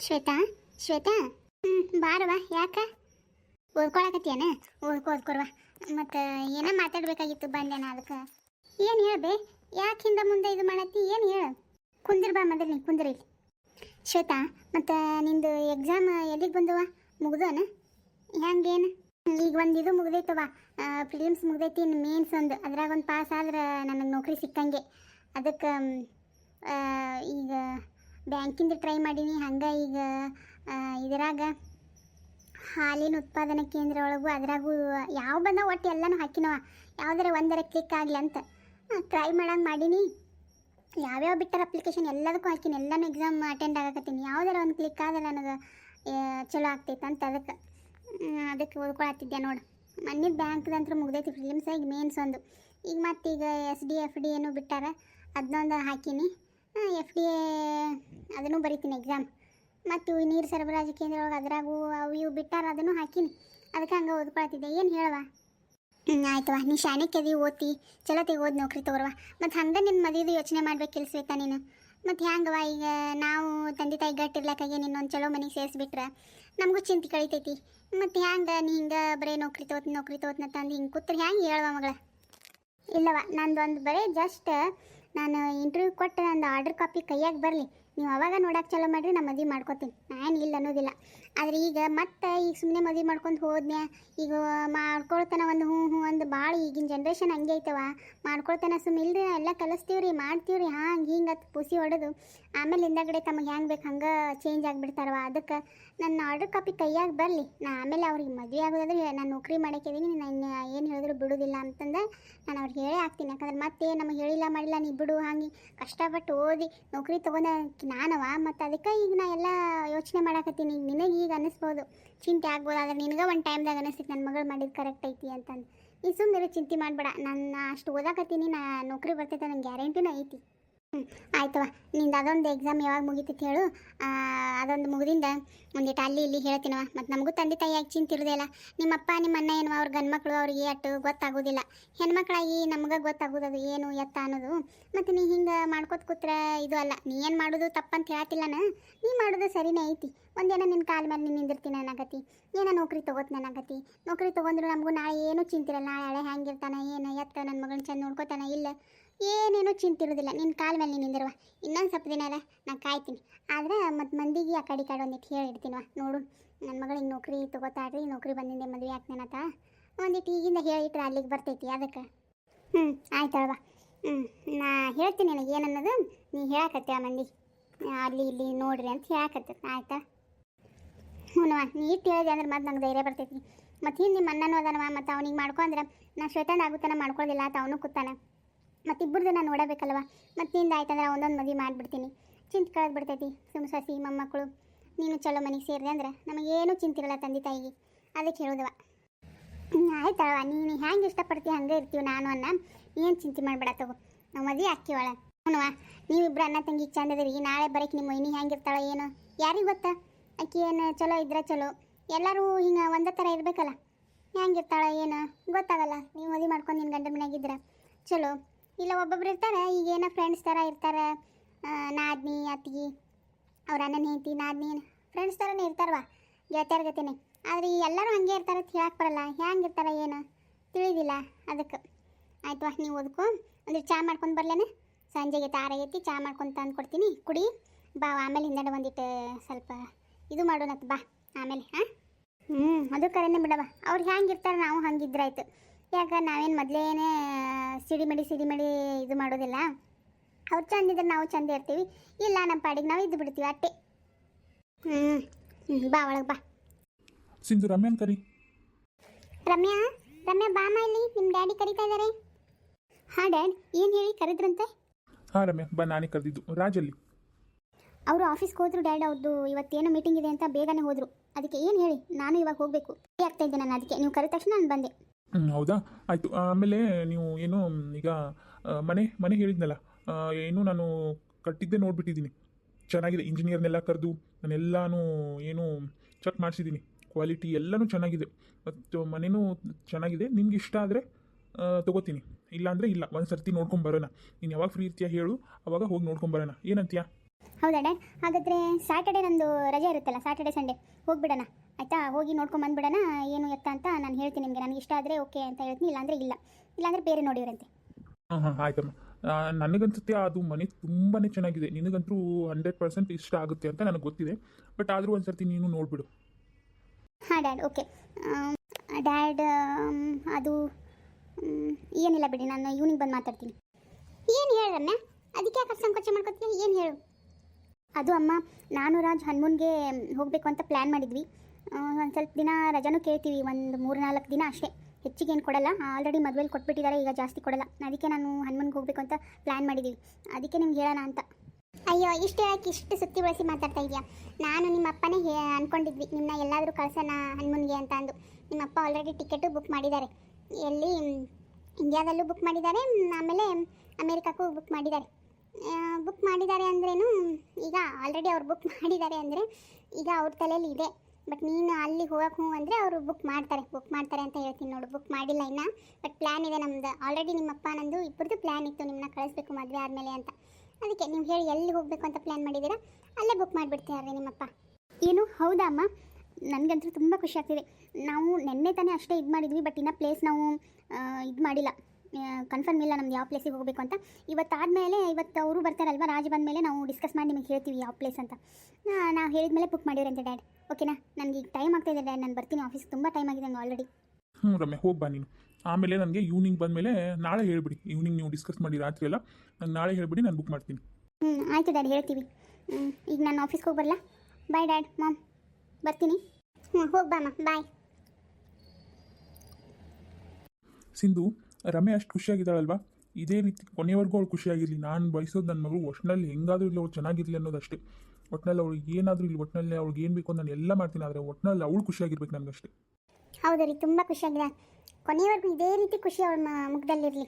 ಶ್ವೇತಾ ಶ್ವೇತಾ. ಹ್ಞೂ ಬಾರವ ಯಾಕ? ಓದ್ಕೊಳಕತ್ತೇನ ಓದ್ಕೊ, ಓದ್ಕೊರ್ವ. ಮತ್ತು ಏನೋ ಮಾತಾಡಬೇಕಾಗಿತ್ತು ಬಂದೆನ ಅದಕ್ಕೆ? ಏನು ಹೇಳ್ಬೆ? ಯಾಕೆ ಹಿಂದೆ ಮುಂದೆ ಇದು ಮಾಡತ್ತಿ? ಏನು ಹೇಳು? ಕುಂದಿರ್ ಬಾ ಮೊದಲು ನೀ, ಕುಂದಿರಿ ಶ್ವೇತಾ, ಮತ್ತು ನಿಂದು ಎಕ್ಸಾಮ್ ಎಲ್ಲಿಗೆ ಬಂದವ? ಮುಗ್ದೋನ? ಹೆಂಗೇನು? ಈಗ ಒಂದು ಇದು ಮುಗ್ದೈತವ ಫಿಲಿಮ್ಸ್ ಮುಗ್ದೈತಿ ಮೇನ್ಸ್ ಒಂದು. ಅದ್ರಾಗ ಒಂದು ಪಾಸ್ ಆದ್ರೆ ನನಗೆ ನೌಕರಿ ಸಿಕ್ಕಂಗೆ. ಅದಕ್ಕೆ ಈಗ ಬ್ಯಾಂಕಿಂದ ಟ್ರೈ ಮಾಡೀನಿ. ಹಂಗೆ ಈಗ ಇದರಾಗ ಹಾಲಿನ ಉತ್ಪಾದನಾ ಕೇಂದ್ರ ಒಳಗೂ ಅದ್ರಾಗೂ ಯಾವ ಬಂದ ಒಟ್ಟು ಎಲ್ಲನೂ ಹಾಕಿನವ. ಯಾವ್ದಾರ ಒಂದರ ಕ್ಲಿಕ್ ಆಗಲಿ ಅಂತ. ಟ್ರೈ ಮಾಡಂಗೆ ಮಾಡೀನಿ. ಯಾವ್ಯಾವ ಬಿಟ್ಟಾರ ಅಪ್ಲಿಕೇಶನ್ ಎಲ್ಲದಕ್ಕೂ ಹಾಕಿನಿ. ಎಲ್ಲನೂ ಎಕ್ಸಾಮ್ ಅಟೆಂಡ್ ಆಗಕತ್ತೀನಿ. ಯಾವ್ದಾರ ಒಂದು ಕ್ಲಿಕ್ ಆದ್ರೆ ನನಗೆ ಚಲೋ ಆಗ್ತೈತೆ ಅಂತ ಅದಕ್ಕೆ ಅದಕ್ಕೆ ಓದ್ಕೊಳತ್ತಿದ್ದೆ ನೋಡು. ಮೊನ್ನೆ ಬ್ಯಾಂಕ್ದಂತ್ರ ಮುಗ್ದೈತಿ ಫಿಲಿಮ್ಸ್ ಈಗ ಮೇನ್ಸ್ ಒಂದು. ಈಗ ಮತ್ತೀಗ ಎಸ್ ಡಿ ಎಫ್ ಡಿ ಏನು ಬಿಟ್ಟಾರ ಅದನ್ನೊಂದು ಹಾಕೀನಿ. ಎಫ್ ಡಿ ಎ ಅದನ್ನು ಬರಿತೀನಿ ಎಕ್ಸಾಮ್ ಮತ್ತು ಇವು ನೀರು ಸರಬರಾಜು ಕೇಂದ್ರ ಒಳಗೆ ಅದ್ರಾಗೂ ಅವು ಇವು ಬಿಟ್ಟಾರ ಅದನ್ನು ಹಾಕೀನಿ. ಅದಕ್ಕೆ ಹಂಗೆ ಓದ್ಕೊಳ್ತಿದ್ದೆ ಏನು ಹೇಳವಾ ಹ್ಞೂ ಆಯ್ತವ ನೀ ಶಾಣೆ ಕೆದಿ, ಓದ್ತಿ. ಚಲೋ ತೆಗೆ ಓದಿ ನೌಕರಿ ತಗೋರ್ವ. ಮತ್ತು ಹಂಗೆ ನಿನ್ನ ಮದುವೆದು ಯೋಚನೆ ಮಾಡ್ಬೇಕಿಲ್ಲ ಶ್ವೇತಾ ನೀನು. ಮತ್ತು ಹೆಂಗವ ಈಗ ನಾವು ತಂದೆ ತಾಯಿ ಗಟ್ಟಿರ್ಲಕ್ಕಾಗೆ ನಿನ್ನೊಂದು ಚಲೋ ಮನೆಗೆ ಸೇರಿಸ್ಬಿಟ್ರೆ? ನಮಗೂ ಚಿಂತೆ ಕಳಿತೈತಿ. ಮತ್ತು ಹ್ಯಾಂಗೆ ನೀ ಹಿಂಗೆ ಬರೀ ನೌಕರಿ ತೋತ್, ನೌಕರಿ ತೋತ್ನ ತಂದು ಹಿಂಗೆ ಕೂತ್ರೆ ಹೆಂಗೆ ಹೇಳುವ ಮಗಳ? ಇಲ್ಲವ ಒಂದು ಬರೀ ಜಸ್ಟ್ ನಾನು ಇಂಟರ್ವ್ಯೂ ಕೊಟ್ಟು ನಂದು ಆರ್ಡರ್ ಕಾಪಿ ಕೈಯಾಗಿ ಬರಲಿ. ನೀವು ಅವಾಗ ನೋಡಕ್ಕೆ ಚಲೋ ಮಾಡಿರಿ, ನಾ ಮದುವೆ ಮಾಡ್ಕೊತೀನಿ. ನಾನು ಇಲ್ಲ ಅನ್ನೋದಿಲ್ಲ. ಆದರೆ ಈಗ ಮತ್ತೆ ಈಗ ಸುಮ್ಮನೆ ಮದುವೆ ಮಾಡ್ಕೊಂಡು ಹೋದ್ನ್ಯಾ, ಈಗ ಮಾಡ್ಕೊಳ್ತಾನ ಒಂದು ಹ್ಞೂ ಹ್ಞೂ ಒಂದು ಭಾಳ ಈಗಿನ ಜನ್ರೇಷನ್ ಹಂಗೆ ಐತವ. ಮಾಡ್ಕೊಳ್ತಾನ ಸುಮ್ಮ ಇಲ್ಲರಿ ಎಲ್ಲ ಕಲಿಸ್ತೀವಿ ರೀ ಮಾಡ್ತೀವಿ ರೀ ಹಾಂ ಹಿಂಗೆ ಅತ್ ಪುಸಿ ಹೊಡೆದು. ಆಮೇಲೆ ಹಿಂದಗಡೆ ತಮಗೆ ಹೆಂಗೆ ಬೇಕು ಹಂಗೆ ಚೇಂಜ್ ಆಗಿಬಿಡ್ತಾರವ. ಅದಕ್ಕೆ ನನ್ನ ಆರ್ಡರ್ ಕಾಪಿ ಕೈಯಾಗಿ ಬರಲಿ. ನಾ ಆಮೇಲೆ ಅವ್ರಿಗೆ ಮದುವೆ ಆಗೋದಾದ್ರೆ ನಾನು ನೌಕರಿ ಮಾಡೋಕ್ಕಿದ್ದೀನಿ ನಾನು ಏನು ಹೇಳಿದ್ರು ಬಿಡೋದಿಲ್ಲ ಅಂತಂದ್ರೆ ನಾನು ಅವ್ರಿಗೆ ಹೇಳೇ ಹಾಕ್ತೀನಿ. ಯಾಕಂದ್ರೆ ಮತ್ತೆ ನಮಗೆ ಹೇಳಿಲ್ಲ, ಮಾಡಿಲ್ಲ, ನೀ ಬಿಡು ಹಾಗೆ ಕಷ್ಟಪಟ್ಟು ಓದಿ ನೌಕರಿ ತೊಗೊಂಡ ನಾನವ, ಮತ್ತು ಅದಕ್ಕೆ ಈಗ ನಾ ಎಲ್ಲ ಯೋಚನೆ ಮಾಡಾಕತ್ತೀನಿ. ಈಗ ನಿನಗೆ ಈಗ ಅನ್ನಿಸ್ಬೋದು ಚಿಂತೆ ಆಗ್ಬೋದು, ಆದ್ರೆ ನಿನಗೆ ಒಂದು ಟೈಮ್ದಾಗ ಅನ್ನಿಸ್ತೈತೆ ನನ್ನ ಮಗಳು ಮಾಡಿದ್ದು ಕರೆಕ್ಟ್ ಐತಿ ಅಂತಂದು. ನೀ ಸುಮ್ಮನೆ ಚಿಂತೆ ಮಾಡಬೇಡ. ನಾನು ಅಷ್ಟು ಓದಾಕತ್ತೀನಿ. ನಾ ನೌಕರಿ ಬರ್ತೈತೆ, ನಂಗೆ ಗ್ಯಾರಂಟಿನೂ ಐತಿ. ಆಯ್ತವ ನಿಂದು ಅದೊಂದು ಎಕ್ಸಾಮ್ ಯಾವಾಗ ಮುಗಿತೈತಿ ಹೇಳು. ಅದೊಂದು ಮುಗಿದಿಂದ ಒಂದಿಟ್ಟು ಅಲ್ಲಿ ಇಲ್ಲಿ ಹೇಳ್ತೀನವ ಮತ್ತು ನಮಗೂ ತಂದೆ ತಾಯಿಯಾಗಿ ಚಿಂತಿರೋದಿಲ್ಲ ನಿಮ್ಮಪ್ಪ ನಿಮ್ಮ ಅಣ್ಣ ಏನವ ಅವ್ರ ಗಂಡ್ಮಕ್ಳು ಅವ್ರಿಗೆ ಅಟ್ಟು ಗೊತ್ತಾಗೋದಿಲ್ಲ. ಹೆಣ್ಮಕ್ಳಾಗಿ ನಮ್ಗೆ ಗೊತ್ತಾಗೋದು ಅದು ಏನು ಎತ್ತ ಅನ್ನೋದು. ಮತ್ತು ನೀ ಹಿಂಗೆ ಮಾಡ್ಕೋತ ಕೂತ್ರೆ ಇದು ಅಲ್ಲ. ನೀ ಏನು ಮಾಡೋದು ತಪ್ಪಂತ ಹೇಳ್ತಿಲ್ಲನ ನೀ. ಮಾಡೋದು ಸರಿನೇ ಐತಿ. ಒಂದೇನೋ ನಿನ್ನ ಕಾಲ ಮೇಲೆ ನೀನು ನಿಂದಿರ್ತೀನಿ ಅನ್ನಕತಿ ಏನೋ ನೌಕರಿ ತಗೋತ ನನ್ನ ಗತಿ. ನೌಕರಿ ತೊಗೊಂಡ್ರು ನಮಗೂ ನಾಳೆ ಏನೂ ಚಿಂತಿರಲ್ಲ. ನಾಳೆ ಹಳೆ ಹ್ಯಾಂಗಿರ್ತಾನೆ, ಏನು ಎತ್ತ ನನ್ನ ಮಗಳನ್ನ ಚಂದ ನೋಡ್ಕೋತಾನ, ಇಲ್ಲ. ಏನೇನೂ ಚಿಂತಿರೋದಿಲ್ಲ. ನಿನ್ನ ಕಾಲ ಮೇಲೆ ನೀನು ನಿಂದಿರುವ. ಇನ್ನೊಂದು ಸ್ವಲ್ಪ ದಿನ ಅಲ್ಲ ನಾನು ಕಾಯ್ತೀನಿ. ಆದ್ರೆ ಮತ್ತು ಮಂದಿಗೆ ಆ ಕಡೆ ಕಡೆ ಒಂದಿಟ್ಟು ಹೇಳಿರ್ತೀನವ ನೋಡು ನನ್ನ ಮಗಳಿಗೆ ನೌಕರಿ ತೊಗೋತಾಡ್ರಿ ನೌಕರಿ ಬಂದಿಂದೆ ಮದುವೆ ಆಗ್ತೇನತ್ತ ಒಂದಿಟ್ಟು ಈಗಿಂದ ಹೇಳಿಟ್ರೆ ಅಲ್ಲಿಗೆ ಬರ್ತೈತಿ, ಅದಕ್ಕೆ. ಹ್ಞೂ ಆಯ್ತಲ್ವಾ ಹ್ಞೂ ನಾ ಹೇಳ್ತೀನಿ ನಿನಗೆ ಏನನ್ನೋದು. ನೀ ಹೇಳಕತ್ತೆ ಆ ಮಂದಿ. ಅಲ್ಲಿ ಇಲ್ಲಿ ನೋಡ್ರಿ ಅಂತ ಹೇಳಕತ್ತೆ, ಆಯ್ತಾ? ಹ್ಞೂ ನೀ ಹೇಳಿದೆ ಅಂದ್ರೆ ಮತ್ತೆ ನಂಗೆ ಧೈರ್ಯ ಬರ್ತೈತಿ. ಮತ್ತು ಹಿಂದೆ ನಿಮ್ಮ ಅಣ್ಣನೂ ಅದಾನವ ಮತ್ತು ಅವ್ನಿಗೆ ಮಾಡ್ಕೊಂಡ್ರೆ ನಾ ಶ್ವೇತನ ಆಗುತ್ತಾನ ಮಾಡ್ಕೊಳ್ಳೋದಿಲ್ಲ ಅಂತ ಅವನು ಕೂತಾನೆ. ಮತ್ತು ಇಬ್ಬರದು ನಾನು ನೋಡಬೇಕಲ್ವ? ಮತ್ತು ನಿಂದ ಆಯ್ತಂದ್ರೆ ಒಂದೊಂದು ಮದುವೆ ಮಾಡಿಬಿಡ್ತೀನಿ. ಚಿಂತೆ ಕಳೆದು ಬಿಡ್ತೈತಿ ಸುಮ್ಮ ಸಸಿ ಮೊಮ್ಮಕ್ಕಳು ನೀನು ಚಲೋ ಮನೆಗೆ ಸೇರಿದೆ ಅಂದ್ರೆ ನಮಗೇನು ಚಿಂತಿರಲ್ಲ ತಂದೆ ತಾಯಿಗೆ. ಅದಕ್ಕೆ ಹೇಳೋದವ. ಆಯ್ತಳವ ನೀನು ಹೆಂಗೆ ಇಷ್ಟಪಡ್ತೀವಿ ಹಂಗೆ ಇರ್ತೀವಿ ನಾನು ಅನ್ನ? ಏನು ಚಿಂತೆ ಮಾಡಬೇಡ ತಗೋ. ನಾವು ಮದುವೆ ಹಾಕಿವಳ ಹ್ಞೂ ನೀವಿಬ್ಬರು ಅಣ್ಣ ತಂಗಿ ಚಂದ ಅದೀರಿ ನಾಳೆ ಬರಕ್ಕೆ ನಿಮ್ಮ ಮೈನಿ ಹೆಂಗಿರ್ತಾಳೋ ಏನು? ಯಾರಿಗೆ ಗೊತ್ತಾ? ಆಕಿ ಏನು ಚಲೋ ಇದ್ರೆ ಚಲೋ. ಎಲ್ಲರೂ ಹಿಂಗೆ ಒಂದೇ ಥರ ಇರಬೇಕಲ್ಲ. ಹೆಂಗಿರ್ತಾಳೆ ಏನು, ಗೊತ್ತಾಗಲ್ಲ. ನೀವು ಮದುವೆ ಮಾಡ್ಕೊಂಡು ನಿನ್ನ ಗಂಡನ ಮನೆಯಾಗಿದ್ರ ಚಲೋ. ಇಲ್ಲ ಒಬ್ಬೊಬ್ರು ಇರ್ತಾರೆ, ಈಗ ಏನೋ ಫ್ರೆಂಡ್ಸ್ ಥರ ಇರ್ತಾರೆ. ನಾದ್ನಿ, ಅತ್ತಿಗೆ, ಅವ್ರ ಅಣ್ಣನ ಹೆಂಡತಿ, ನಾದ್ನಿ ಫ್ರೆಂಡ್ಸ್ ಥರನೇ ಇರ್ತಾರವ ಗೆಳತಿಯರ ಗತಿನೇ ಆದರೆ ಈ ಎಲ್ಲರೂ ಹಂಗೆ ಇರ್ತಾರೆ ಅಂತ ಹೇಳಕ್ಕೆ ಬರಲ್ಲ. ಹೆಂಗೆ ಇರ್ತಾರೆ ಏನು, ತಿಳಿದಿಲ್ಲ ಅದಕ್ಕೆ. ಆಯ್ತು ನೀವು ಓದ್ಕೊ. ಅಂದ್ರೆ ಚಾ ಮಾಡ್ಕೊಂಡು ಬರ್ಲೇನೆ. ಸಂಜೆಗೆ ತಾರಾಗೈತಿ ಚಾ ಮಾಡ್ಕೊಂಡು ತಂದು ಕೊಡ್ತೀನಿ ಕುಡಿ. ಬಾ ಆಮೇಲೆ ಹಿಂದಡೆ ಒಂದಿಟ್ಟು ಸ್ವಲ್ಪ ಇದು ಮಾಡೋಣತ್ ಬಾ. ಆಮೇಲೆ ಹಾಂ ಹ್ಞೂ ಅದು ಕರೆನೇ ಬಿಡವ ಅವ್ರು ಹೆಂಗಿರ್ತಾರೆ ನಾವು ಹಂಗಿದ್ರಾಯ್ತು. ಯಾಕ ನಾವೇನು ಮೊದಲೇನೆ ಸಿಡಿಮಡಿ ಸಿಡಿಮಡಿ ಇದು ಮಾಡೋದಿಲ್ಲ? ಅವ್ರು ಚಂದ ಇದ್ರೆ ನಾವು ಚಂದ ಇರ್ತೀವಿ. ಇಲ್ಲ ನಮ್ಮ ಪಾಡಿಗೆ ನಾವು ಇದ್ದು ಬಿಡ್ತೀವಿ ಅಟ್ಟೆ. ಹ್ಞೂ ಹ್ಞೂ ಬಾ ಒಳಗೆ ಬಾ. ಸಿಂಧು ರಮ್ಯಾನ್ ಕರಿ. ರಮ್ಯಾ ರಮ್ಯಾ ಬಾಮ ಇಲ್ಲಿ. ನಿಮ್ಮ ಡ್ಯಾಡಿ ಕರಿತಾ ಇದ್ದಾರೆ ಹಾಂ ಡ್ಯಾಡ್ ಏನು ಹೇಳಿ ಕರೆದ್ರಂತೆ? ಹಾಂ ರಮ್ಯಾ ಬಾ ನಾನೇ ಕರೆದಿದ್ದು. ರಾಜಲ್ಲಿ ಅವರು ಆಫೀಸ್ಗೆ ಹೋದ್ರು, ಡ್ಯಾಡ್ ಅವ್ರದ್ದು ಇವತ್ತೇನೋ ಮೀಟಿಂಗ್ ಇದೆ ಅಂತ ಬೇಗನೆ ಹೋದ್ರು. ಅದಕ್ಕೆ ಏನು ಹೇಳಿ? ನಾನು ಇವಾಗ ಹೋಗಬೇಕು. ಆಗ್ತಾ ಇದ್ದೆ ನಾನು ಅದಕ್ಕೆ. ನೀವು ಕರೆದ ತಕ್ಷಣ ನಾನು ಬಂದೆ. ಹೌದಾ? ಆಯಿತು. ಆಮೇಲೆ ನೀವು ಏನು, ಈಗ ಮನೆ ಮನೆ ಹೇಳಿದ್ನಲ್ಲ ಏನು ನಾನು ಕಟ್ಟಿದ್ದೆ ನೋಡ್ಬಿಟ್ಟಿದ್ದೀನಿ. ಚೆನ್ನಾಗಿದೆ. ಇಂಜಿನಿಯರ್ನೆಲ್ಲ ಕರೆದು, ನಾನೆಲ್ಲಾನು ಏನು ಚೆಕ್ ಮಾಡಿಸಿದ್ದೀನಿ. ಕ್ವಾಲಿಟಿ ಎಲ್ಲನೂ ಚೆನ್ನಾಗಿದೆ. ಮತ್ತು ಮನೆಯೂ ಚೆನ್ನಾಗಿದೆ. ನಿಮ್ಗೆ ಇಷ್ಟ ಆದರೆ ತೊಗೋತೀನಿ. ಇಲ್ಲಾಂದರೆ ಇಲ್ಲ. ಒಂದು ಸರ್ತಿ ನೋಡ್ಕೊಂಬರೋಣ ನೀನು ಯಾವಾಗ ಫ್ರೀ ಇರ್ತೀಯ ಹೇಳು. ಅವಾಗ ಹೋಗಿ ನೋಡ್ಕೊಂಬರೋಣ ಏನಂತೀಯ? ಹೌದಾ ಡ್ಯಾಡ್ ಹಾಗಾದರೆ ಸ್ಯಾಟರ್ಡೆ ನಂದು ರಜೆ ಇರುತ್ತಲ್ಲ ಸ್ಯಾಟರ್ಡೆ ಸಂಡೇ ಹೋಗಿಬಿಡೋಣ. ಆಯಿತಾ? ಹೋಗಿ ನೋಡ್ಕೊಂಡು ಬಂದ್ಬಿಡೋಣ. ಏನು ಎತ್ತ ಅಂತ ನಾನು ಹೇಳ್ತೀನಿ ನಿಮಗೆ. ನನಗೆ ಇಷ್ಟ ಆದರೆ ಓಕೆ ಅಂತ ಹೇಳ್ತೀನಿ. ಇಲ್ಲಾಂದರೆ ಇಲ್ಲ. ಇಲ್ಲಾಂದರೆ ಬೇರೆ ನೋಡಿವ್ರಂತೆ. ಹಾಂ ಹಾಂ ಆಯ್ತಮ್ಮ ನನಗನ್ಸುತ್ತೆ ಅದು ಮನೆ ತುಂಬಾ ಚೆನ್ನಾಗಿದೆ. ನಿನಗಂತೂ ಹಂಡ್ರೆಡ್ ಪರ್ಸೆಂಟ್ ಇಷ್ಟ ಆಗುತ್ತೆ ಅಂತ ನನಗೆ ಗೊತ್ತಿದೆ. ಬಟ್ ಆದರೂ ಒಂದು ಸರ್ತಿ ನೀನು ನೋಡಿಬಿಡು. ಹಾಂ ಡ್ಯಾಡ್ ಓಕೆ ಡ್ಯಾಡ್ ಅದು ಏನಿಲ್ಲ ಬಿಡಿ. ನಾನು ಈವ್ನಿಂಗ್ ಬಂದು ಮಾತಾಡ್ತೀನಿ. ಏನು ಹೇಳಮ್ಮ ಅದಕ್ಕೆ ಯಾಕೆ ಸಂಕೋಚ ಮಾಡ್ಕೊತೀನಿ ಏನು ಹೇಳು? ಅದು ಅಮ್ಮ, ನಾನು ರಾಜ್ ಹನುಮನ್ಗೆ ಹೋಗಬೇಕು ಅಂತ ಪ್ಲ್ಯಾನ್ ಮಾಡಿದ್ವಿ. ಒಂದು ಸ್ವಲ್ಪ ದಿನ ರಜಾನೂ ಕೇಳ್ತೀವಿ, ಒಂದು ಮೂರು ನಾಲ್ಕು ದಿನ ಅಷ್ಟೇ. ಹೆಚ್ಚಿಗೆ ಏನು ಕೊಡಲ್ಲ ಆಲ್ರೆಡಿ ಮದುವೆಲಿ ಕೊಟ್ಬಿಟ್ಟಿದ್ದಾರೆ ಈಗ ಜಾಸ್ತಿ ಕೊಡಲ್ಲ. ಅದಕ್ಕೆ ನಾನು ಹನುಮನ್ಗೆ ಹೋಗಬೇಕು ಅಂತ ಪ್ಲ್ಯಾನ್ ಮಾಡಿದ್ದೀವಿ ಅದಕ್ಕೆ ನಿಮ್ಗೆ ಹೇಳೋಣ ಅಂತ. ಅಯ್ಯೋ, ಇಷ್ಟು ಹೇಳಕ್ಕೆ ಇಷ್ಟು ಸುತ್ತಿ ಬಳಸಿ ಮಾತಾಡ್ತಾ ಇದೆಯಾ ನಾನು ನಿಮ್ಮ ಅಪ್ಪನೇ ಹೇ, ಅನ್ಕೊಂಡಿದ್ವಿ ನಿಮ್ಮನ್ನ ಎಲ್ಲಾದರೂ ಕಳ್ಸೋಣ ಹನುಮನ್ಗೆ ಅಂತ ಅಂದು. ನಿಮ್ಮ ಅಪ್ಪ ಆಲ್ರೆಡಿ ಟಿಕೆಟು ಬುಕ್ ಮಾಡಿದ್ದಾರೆ. ಎಲ್ಲಿ, ಇಂಡಿಯಾದಲ್ಲೂ ಬುಕ್ ಮಾಡಿದ್ದಾರೆ, ಆಮೇಲೆ ಅಮೇರಿಕಕ್ಕೂ ಬುಕ್ ಮಾಡಿದ್ದಾರೆ. ಬುಕ್ ಮಾಡಿದ್ದಾರೆ ಅಂದ್ರೇನು, ಈಗ ಆಲ್ರೆಡಿ ಅವ್ರು ಬುಕ್ ಮಾಡಿದ್ದಾರೆ ಅಂದರೆ ಈಗ ಅವ್ರ ತಲೆಯಲ್ಲಿ ಇದೆ. ಬಟ್ ನೀನು ಅಲ್ಲಿ ಹೋಗಕ್ಕೆ ಹ್ಞೂ ಅಂದರೆ ಅವರು ಬುಕ್ ಮಾಡ್ತಾರೆ ಬುಕ್ ಮಾಡ್ತಾರೆ ಅಂತ ಹೇಳ್ತೀನಿ ನೋಡು. ಬುಕ್ ಮಾಡಿಲ್ಲ ಇನ್ನು ಬಟ್ ಪ್ಲ್ಯಾನ್ ಇದೆ ನಮ್ದು. ಆಲ್ರೆಡಿ ನಿಮ್ಮಪ್ಪ ನಂದು ಇಬ್ಬರದ್ದು ಪ್ಲ್ಯಾನ್ ಇತ್ತು ನಿಮ್ಮನ್ನ ಕಳಿಸ್ಬೇಕು ಮದುವೆ ಆದಮೇಲೆ ಅಂತ. ಅದಕ್ಕೆ ನೀವು ಹೇಳಿ ಎಲ್ಲಿ ಹೋಗಬೇಕು ಅಂತ ಪ್ಲ್ಯಾನ್ ಮಾಡಿದ್ದೀರಾ, ಅಲ್ಲೇ ಬುಕ್ ಮಾಡಿಬಿಡ್ತೀಯಾರ್ರಿ ನಿಮ್ಮಪ್ಪ. ಏನು? ಹೌದಾ ನನಗಂತೂ ತುಂಬ ಖುಷಿ ಆಗ್ತಿದೆ. ನಾವು ನಿನ್ನೆ ತಾನೇ ಅಷ್ಟೇ ಇದು ಮಾಡಿದ್ವಿ ಬಟ್ ಇನ್ನೂ ಪ್ಲೇಸ್ ನಾವು ಇದು ಮಾಡಿಲ್ಲ. ಕನ್ಫರ್ಮ್ ಇಲ್ಲ ನಮ್ದು ಯಾವ ಪ್ಲೇಸಿಗೆ ಹೋಗಬೇಕು ಅಂತ. ಇವತ್ತಾದಮೇಲೆ ಇವತ್ತು ಅವರು ಬರ್ತಾರಲ್ವ ಬಂದ ಮೇಲೆ ನಾವು ಡಿಸ್ಕಸ್ ಮಾಡಿ ನಿಮಗೆ ಹೇಳ್ತೀವಿ ಯಾವ ಪ್ಲೇಸ್ ಅಂತ. ನಾವು ಹೇಳಿದ್ಮೇಲೆ ಬುಕ್ ಮಾಡಿವ್ರಂತೆ ಡ್ಯಾಡ್ ಓಕೆನಾ ನನಗೆ ಈಗ ಟೈಮ್ ಆಗ್ತಾಯಿದೆ ಡ್ಯಾಡ್ ನಾನು ಬರ್ತೀನಿ ಆಫೀಸ್ ತುಂಬ ಟೈಮ್ ಆಗಿದೆ ನಂಗೆ ಆಲ್ರೆಡಿ ಹ್ಞೂ ರಮ್ಯ ಹೋಗಿ ಬಾ ನೀನು. ಆಮೇಲೆ ನನಗೆ ಈವ್ನಿಂಗ್ ಬಂದಮೇಲೆ ನಾಳೆ ಹೇಳ್ಬಿಡಿ. ಈವ್ನಿಂಗ್ ನೀವು ಡಿಸ್ಕಸ್ ಮಾಡಿ ರಾತ್ರಿ ಎಲ್ಲ. ನಾನು ನಾಳೆ ಹೇಳ್ಬಿಡಿ ನಾನು ಬುಕ್ ಮಾಡ್ತೀನಿ. ಹ್ಞೂ ಆಯಿತು ಡ್ಯಾಡ್ ಹೇಳ್ತೀವಿ. ಹ್ಞೂ ಈಗ ನಾನು ಆಫೀಸ್ಗೆ ಹೋಗಿ ಬರಲಾ? ಬಾಯ್ ಡ್ಯಾಡ್ ಮಾಮ್ ಬರ್ತೀನಿ. ಹ್ಞೂ ಹೋಗಿ ಬಾಮ್ಮ ಬಾಯ್ ಸಿಂಧು ರಮ್ಯ ಅಷ್ಟು ಖುಷಿಯಾಗಿದ್ದಾಳಲ್ವಾ? ಇದೇ ರೀತಿ ಕೊನೆಯವರೆಗೂ ಅವಳು ಖುಷಿಯಾಗಿರಲಿ. ನಾನು ಬಯಸೋದು ನನ್ನ ಮಗಳು ಒಟ್ಟಿನಲ್ಲಿ ಹೆಂಗಾದರೂ ಇಲ್ಲಿ ಅವಳು ಚೆನ್ನಾಗಿರಲಿ ಅನ್ನೋದಷ್ಟೇ. ಒಟ್ಟಿನಲ್ಲಿ ಅವಳು ಏನಾದರೂ ಇಲ್ಲಿ ಒಟ್ಟಿನಲ್ಲಿ ಅವ್ಳಿಗೆ ಏನು ಬೇಕು ನಾನು ಎಲ್ಲ ಮಾಡ್ತೀನಿ. ಆದರೆ ಒಟ್ಟಿನಲ್ಲಿ ಅವಳು ಖುಷಿಯಾಗಿರ್ಬೇಕು ನನಗಷ್ಟೇ. ಹೌದು ರೀ, ತುಂಬ ಖುಷಿಯಾಗಿದೆ. ಕೊನೆಯವರೆಗೂ ಇದೇ ರೀತಿ ಖುಷಿ ಅವಳ ಮುಖದಲ್ಲಿರಲಿ